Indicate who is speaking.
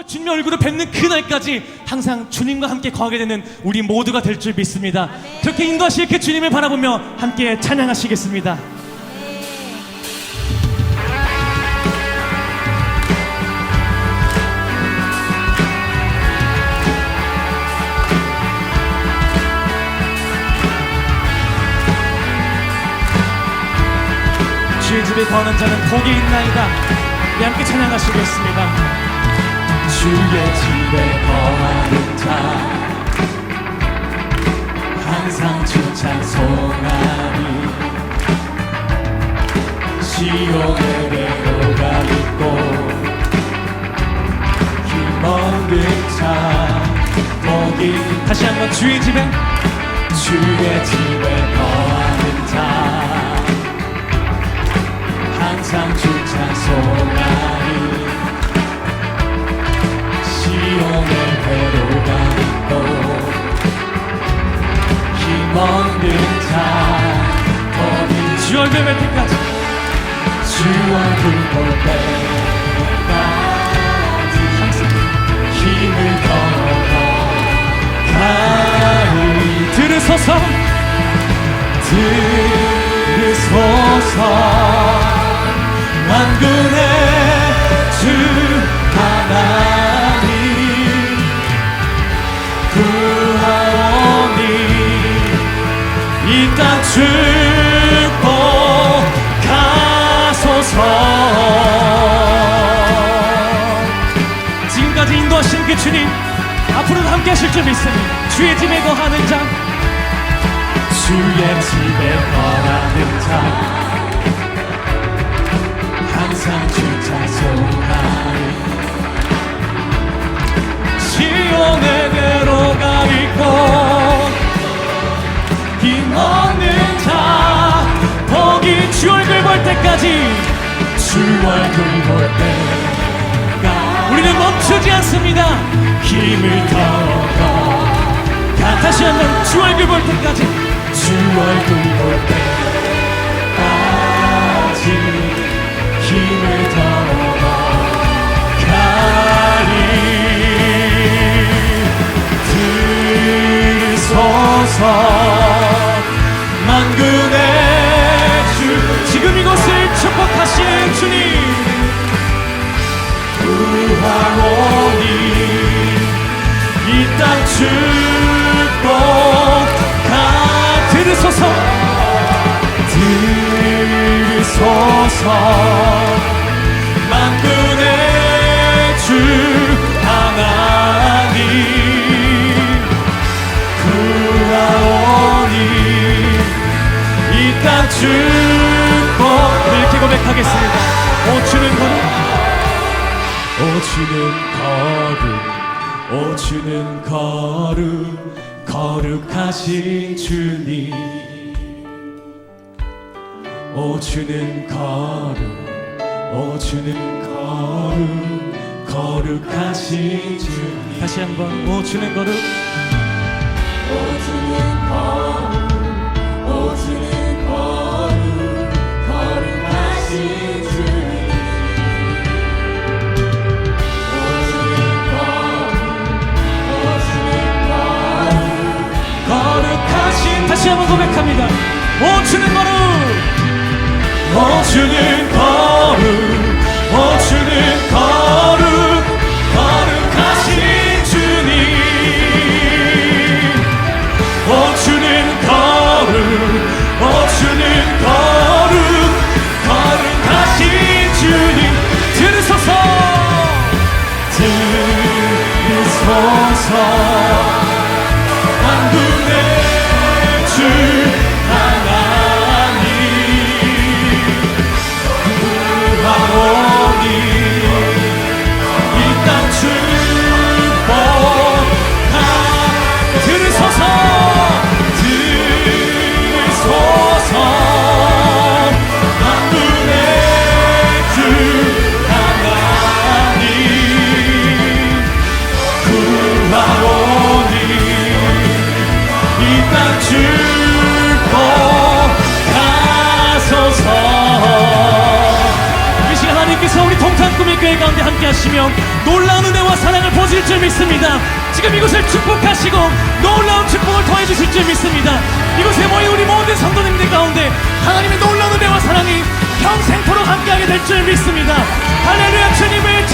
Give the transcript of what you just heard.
Speaker 1: 정말 주님의 얼굴을 뵙는 그날까지 항상 주님과 함께 거하게 되는 우리 모두가 될 줄 믿습니다. 그렇게 인도하실 그 주님을 바라보며 함께 찬양하시겠습니다. 주의 집에 거하는 자는 복이 있나이다. 네, 함께 찬양하시겠습니다.
Speaker 2: 주의 집에 거하는 자 항상 주찬 송하니 시온의 배로가 있고 자 복이
Speaker 1: 다시 한번 주의 집에.
Speaker 2: 주의 집에 힘없는 자 거기
Speaker 1: 주 얼굴 뵐 때까지.
Speaker 2: 주 얼굴 볼 때까지 힘을 더가니
Speaker 1: 들으소서.
Speaker 2: 들으소서. 만군의 축복 가소서
Speaker 1: 지금까지 인도하신 그 주님 앞으로도 함께 하실 줄 믿습니다. 주의 집에 거하는 자
Speaker 2: 주의 집에 거하는
Speaker 1: 볼
Speaker 2: 때가
Speaker 1: 우리는 멈추지 않습니다.
Speaker 2: 힘을 더가
Speaker 1: 다시 한번 주 얼굴 볼 때까지
Speaker 2: 주 얼굴 볼 때까지 힘을 더가 가리 들소서 구하오니 이 땅 축복 가
Speaker 1: 들으소서.
Speaker 2: 들소서. 만군의 주 하나님. 구하오니 이 땅 축복.
Speaker 1: 이렇게 고백하겠습니다. 오 주는 거
Speaker 2: 거룩 오 주는 거룩 거룩하신 주님. 거룩 오 주는 거룩 거룩하신 주님.
Speaker 1: 다시 한번 오주는 거룩 한번 고백합니다. 오 주는 거룩
Speaker 2: 오주는 거룩 오주는 거룩 거룩하신 주님. 오주는 거룩 오주는 거룩 거룩하신 주님.
Speaker 1: 들으소서.
Speaker 2: 들으소서
Speaker 1: 교회 가운데 함께 하시며 놀라운 은혜와 사랑 주실 줄 믿습니다. 지금 이곳을 축복하시고 놀라운 축복을 더해 주실 줄 믿습니다. 이곳에 모인 우리 모든 성도님들 가운데 하나님의 놀라운 은혜와 사랑이 평생토록 함께하게 될 줄 믿습니다. 할렐루야 주님을